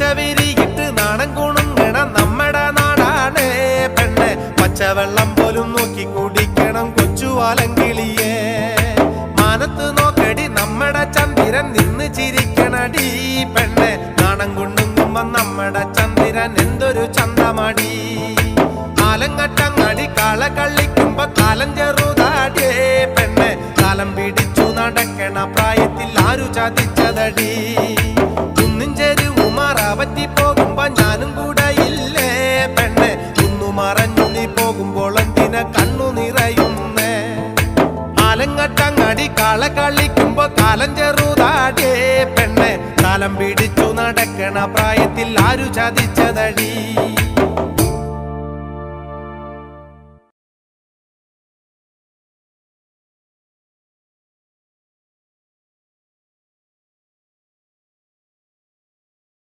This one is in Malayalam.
പച്ചവിരിയിട്ട് നാണം കുണുങ്ങണം നമ്മടെ നാടാണ്. പെണ്ണ് പച്ചവെള്ളം പോലും നോക്കി കുടിക്കണം കൊച്ചുവാലങ്കിളിയേ മാനത്ത് നോക്കടി നമ്മടെ ചന്ദ്രൻ നിന്ന് ചിരിക്കണടി. പെണ്ണ് നാണം കുണ്ടുങ്ങുമ്പോ നമ്മടെ ചന്ദ്രൻ എന്തൊരു ചന്തമടി. കാലങ്ങട്ടങ്ങടി കള കള്ളിക്കുമ്പോ കാലം ചെറുതാടിയേ പെണ്ണ് കാലം പിടിച്ചു നടക്കണ പ്രായത്തിൽ ആരു ചതിച്ചതടി. പറ്റി പോകുമ്പോ ഞാനും കൂടെ ഇല്ലേ? പെണ്ണെ ഒന്നു മറഞ്ഞു നീ പോകുമ്പോൾ എന്തിന കണ്ണു നിറയുന്നേ? ആലങ്ങട്ടങ്ങടി കള കളിക്കുമ്പോ കാലം ചെറുതാടേ പെണ്ണെ കാലം പിടിച്ചു നടക്കണ പ്രായത്തിൽ ആരു ചതിച്ചതടി?